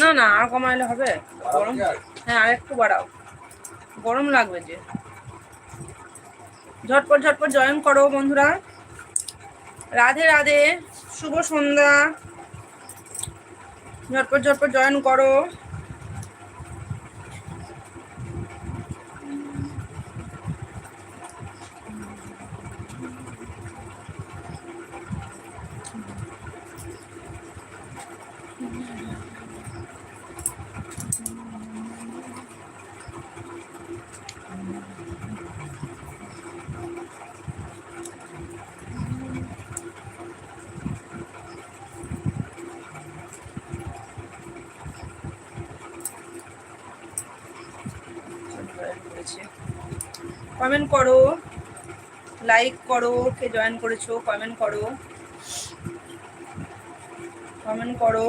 না না, আর কমাইলে হবে। গরম? হ্যাঁ আর একটু বাড়াও। গরম লাগবে যে। ঝটপট ঝটপট জয়েন করো বন্ধুরা। রাধে রাধে, শুভ সন্ধ্যা। ঝটপট ঝটপট জয়েন করো। কমেন্ট করো লাইক করো কে জয়েন করেছ কমেন্ট করো কমেন্ট করো।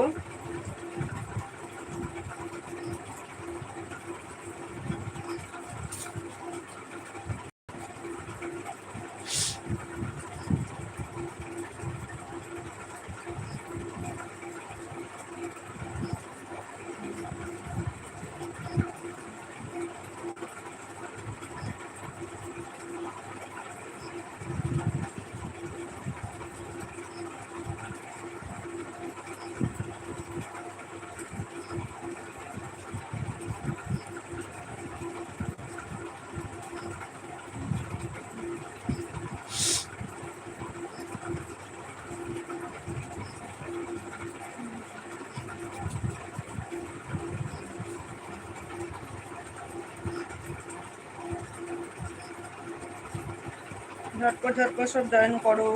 ঝটপট ঝটপট সব জয়েন করো।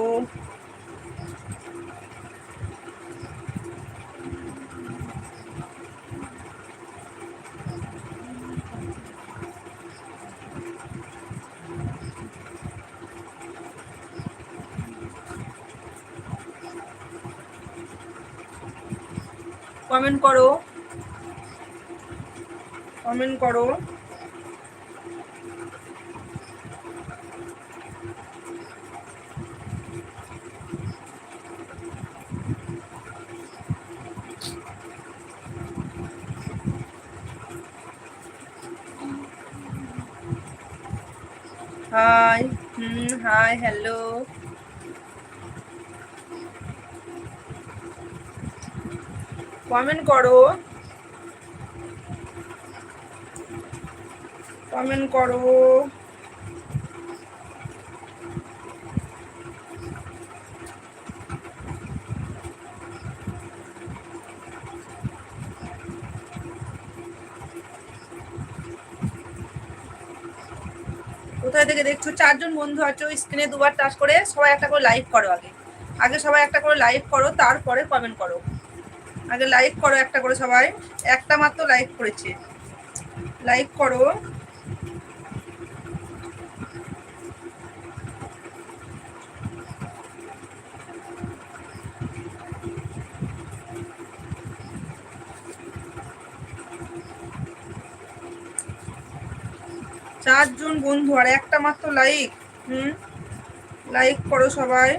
কমেন্ট করো। কমেন্ট করো hi hmm hi hello comment করো। কমেন্ট করো। কোথায় থেকে দেখছ, চারজন বন্ধু আছো স্ক্রিনে দুবার টাচ করে সবাই একটা করে লাইভ করো আগে। আগে সবাই একটা করে লাইভ করো, তারপরে কমেন্ট করো। আগে লাইভ করো একটা করে সবাই। একটা মাত্র লাইভ করেছে। লাইভ করো। চারজন বন্ধু আর একটা মাত্র লাইক হুম? লাইক করো সবাই।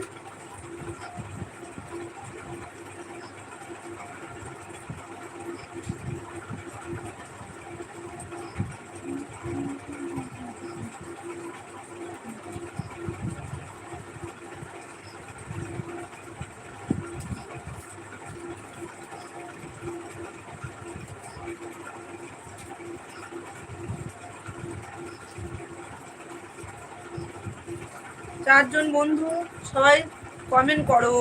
চারজন বন্ধু সবাই কমেন্ট করো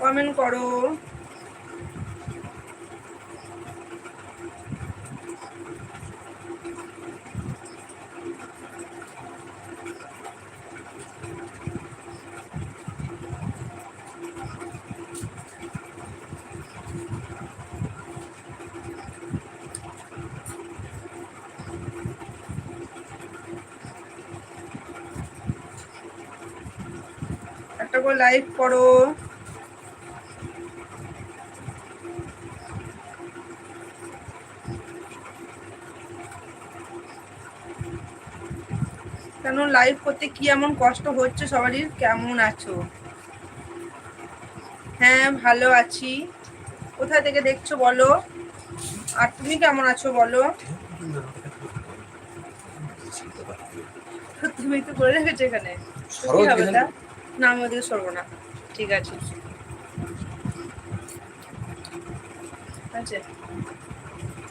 কমেন্ট করো। একটা করে লাইক করো। কেন লাইভ করতে কি এমন কষ্ট হচ্ছে? সবারই কেমন আছো? হ্যাঁ ভালো আছি। কোথায় থেকে দেখছ বলো? আর তুমি কেমন আছো বলো? তুমি তো করে রেখেছো এখানে। না আমি ওদিকে সরবো না। ঠিক আছে।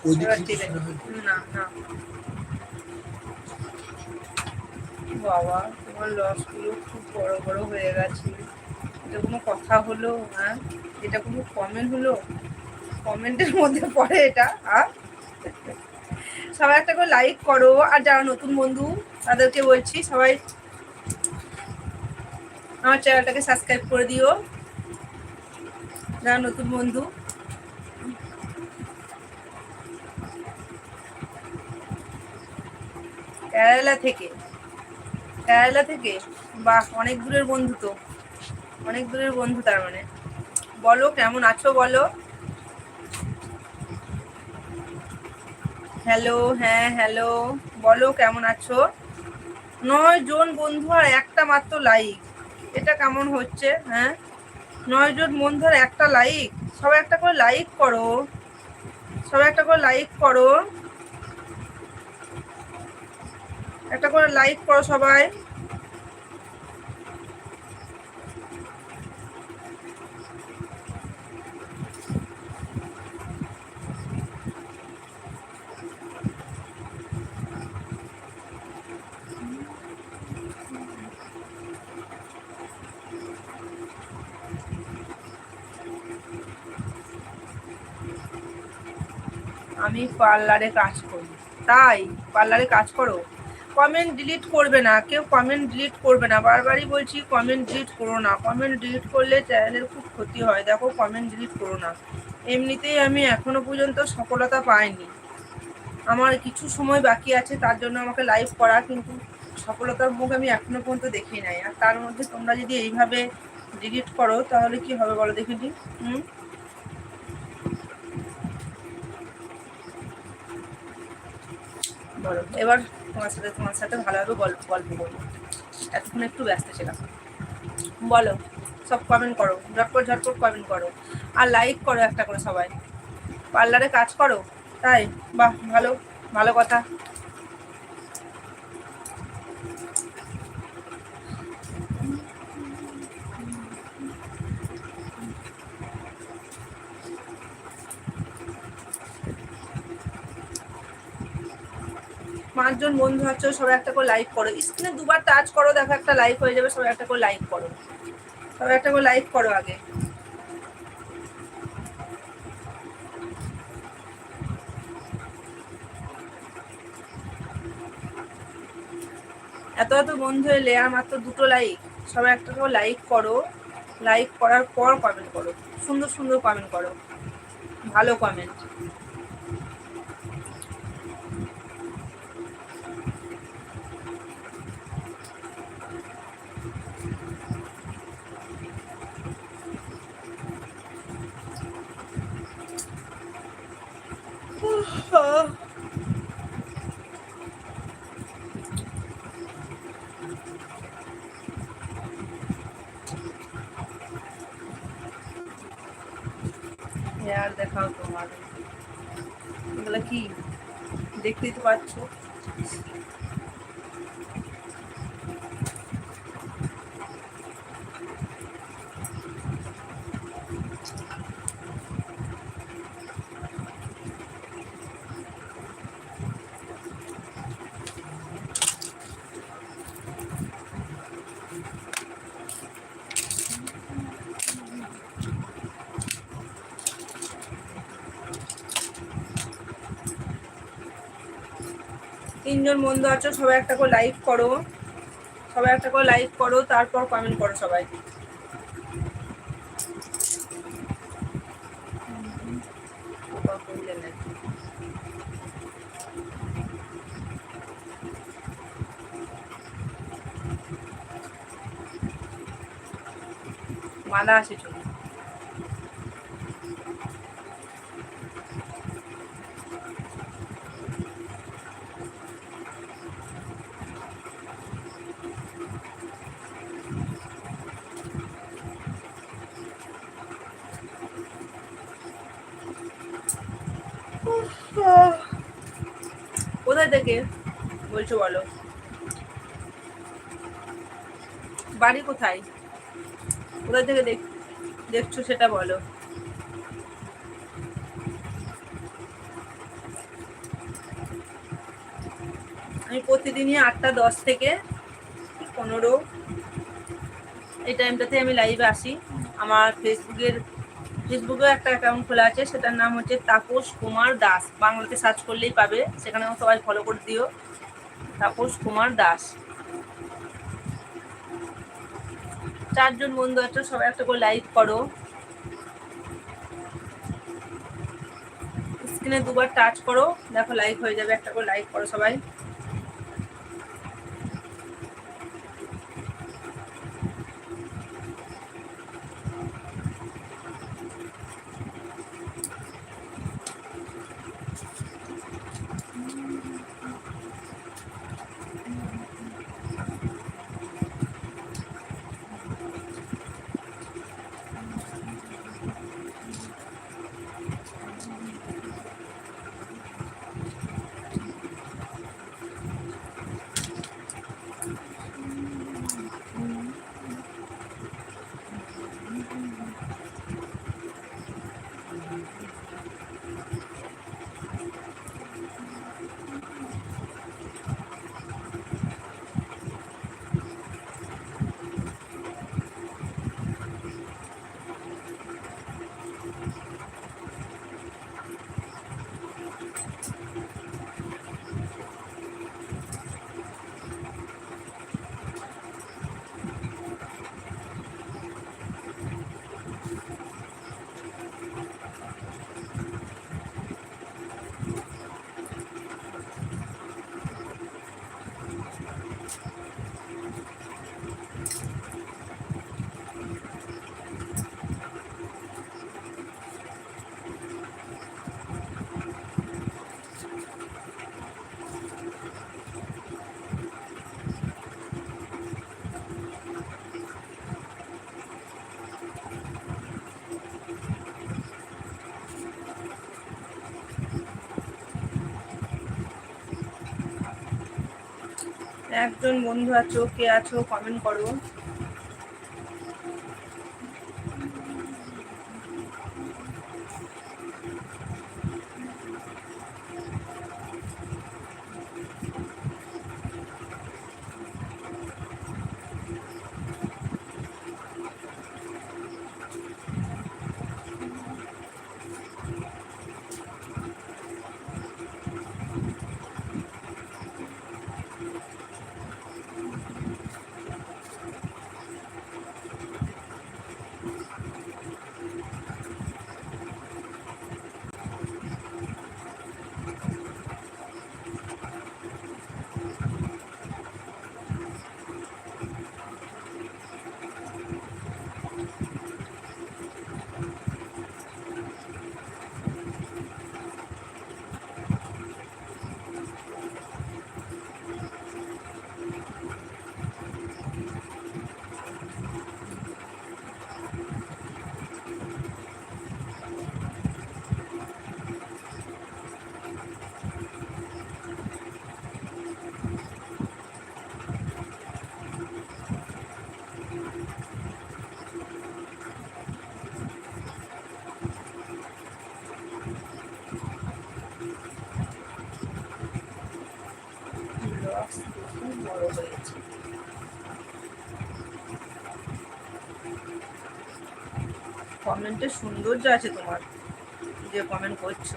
ঠিক আছে। না না। বাবা তোমার লসগুলো খুব বড় বড় হয়ে গেছে। এটা কোনো কথা হলো? হ্যাঁ? এটা কোনো কমেন্ট হলো? কমেন্টের মধ্যে পড়ে এটা হ্যাঁ সবাই একটা করে লাইক করো। আর যারা নতুন বন্ধু তাদেরকে বলছি সবাই আমার চ্যানেলটাকে সাবস্ক্রাইব করে দিও। যারা নতুন বন্ধু। কেরালা থেকে কেরালা থেকে? বাহ, অনেক দূরের বন্ধু তো। অনেক দূরের বন্ধু তার মানে। বলো, কেমন আছো বলো? হ্যালো হ্যাঁ হ্যালো। বলো, কেমন আছো? নয় জন বন্ধু আর একটা মাত্র লাইক এটা কেমন হচ্ছে হ্যাঁ? নয় জন মন ধর একটা লাইক সবাই একটা করে লাইক করো। সবাই একটা করে লাইক করো। একটা করে লাইক করো সবাই। আমি পার্লারে কাজ করি। তাই পার্লারে কাজ করো। কমেন্ট ডিলিট করবে না, কেউ কমেন্ট ডিলিট করবে না। বারবারই বলছি কমেন্ট ডিলিট করো না। কমেন্ট ডিলিট করলে চ্যানেলের খুব ক্ষতি হয়। দেখো কমেন্ট ডিলিট করো না। এমনিতেই আমি এখনও পর্যন্ত সফলতা পাইনি। আমার কিছু সময় বাকি আছে, তার জন্য আমাকে লাইভ করা, কিন্তু সফলতার মুখ আমি এখনও পর্যন্ত দেখি নাই। আর তার মধ্যে তোমরা যদি এইভাবে ডিলিট করো, তাহলে কি হবে বলো দেখি হুম? বলো এবার তোমার সাথে তোমার সাথে ভালোভাবে গল্প গল্প করব এতক্ষণ একটু ব্যস্ত ছিলাম। বলো, সব কমেন্ট করো, ঝটপট ঝটপট কমেন্ট করো। আর লাইক করো একটা করে সবাই। পার্লারে কাজ করো? তাই? বাহ, ভালো ভালো কথা। পাঁচজন বন্ধু আছো, সবাই একটা করে লাইক করো। স্ক্রিনে দুবার টাচ করো, দেখো একটা লাইক হয়ে যাবে, সবাই একটা করে লাইক করো। সবাই একটা করে লাইক করো আগে। এত এত বন্ধু এলে আর মাত্র দুটো লাইক সবাই একটা করে লাইক করো। লাইক করার পর কমেন্ট করো। সুন্দর সুন্দর কমেন্ট করো। ভালো কমেন্ট হেয়ার দেখাও তোমার এগুলো কি দেখতেই তো পাচ্ছ তিনজন বন্ধু আছো, সবাই একটা করে লাইক করো। সবাই একটা করে লাইক করো, তারপর কমেন্ট করো সবাই। মালা আছে থেকে বলছো বলো। বাড়ি কোথায়? কোথায় থেকে দেখ, দেখছ সেটা বলো। আমি প্রতিদিনই আটটা দশ থেকে পনেরো এই টাইমটাতে আমি লাইভে আসি। আমার ফেসবুকের ফেসবুকেও একটা অ্যাকাউন্ট খোলা আছে, সেটার নাম হচ্ছে তাপস কুমার দাস। বাংলাতে সার্চ করলেই পাবে সেখানেও সবাই ফলো করে দিও। তাপস কুমার দাস। চারজন বন্ধু আছে, সবাই একটা করে লাইক করো। স্ক্রিনে দুবার টাচ করো, দেখো লাইক হয়ে যাবে, একটা করে লাইক করো সবাই। একজন বন্ধু আছো কে আছো কমেন্ট করো। কমেন্টে সৌন্দর্য আছে তোমার যে কমেন্ট করছ।